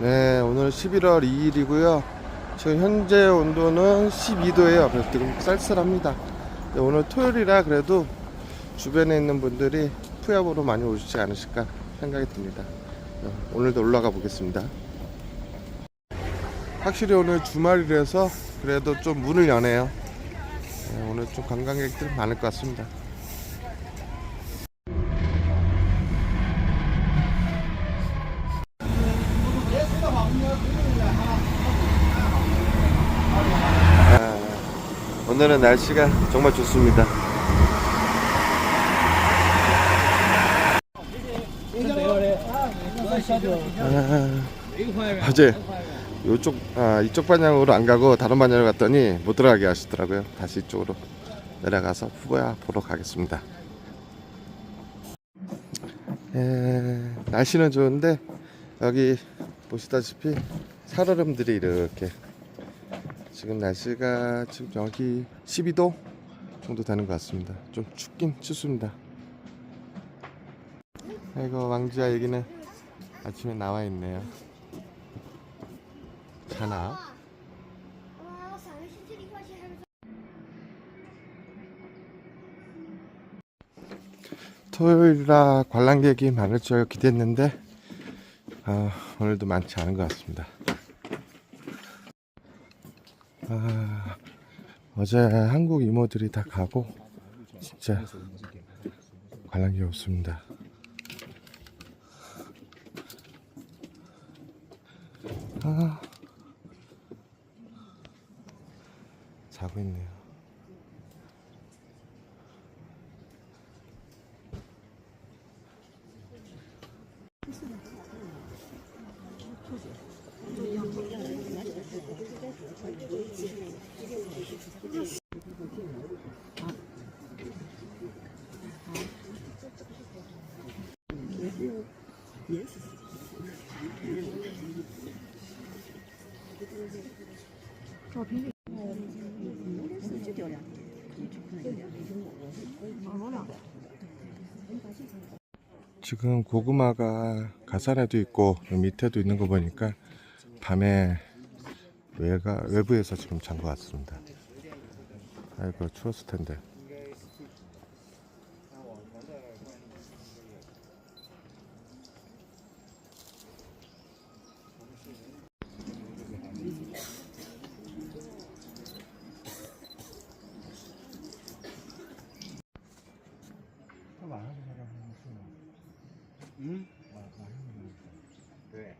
네, 오늘 11월 2일이고요. 지금 현재 온도는 12도예요. 그래서 지금 쌀쌀합니다. 네, 오늘 토요일이라 그래도 주변에 있는 분들이 푸야보로 많이 오시지 않으실까 생각이 듭니다. 네, 오늘도 올라가 보겠습니다. 확실히 오늘 주말이라서 그래도 좀 문을 여네요. 네, 오늘 좀 관광객들 많을 것 같습니다. 오늘은 날씨가 정말 좋습니다. 아, 어제 이쪽 아, 이쪽 방향으로 안 가고 다른 방향으로 갔더니 못 들어가게 하시더라고요. 다시 이쪽으로 내려가서 후보야 보러 가겠습니다. 에, 날씨는 좋은데 여기 보시다시피 살얼음들이 이렇게 지금 날씨가 지금 여기 12도 정도 되는 것 같습니다. 좀 춥긴 춥습니다. 네, 아이고 왕주야 여기는 아침에 나와 있네요. 자나? 토요일이라 관람객이 많을 줄 기대했는데 아, 오늘도 많지 않은 것 같습니다. 아, 어제 한국 이모들이 다 가고 진짜 관람객이 없습니다. 아, 자고 있네요. 지금 고구마가 가사라도 있고 밑에도 있는 거 보니까 밤에 외가 외부에서 지금 잔 것 같습니다. 아이고 추웠을 텐데. 晚上就在这儿睡吗？嗯。晚晚上就在这儿。睡对。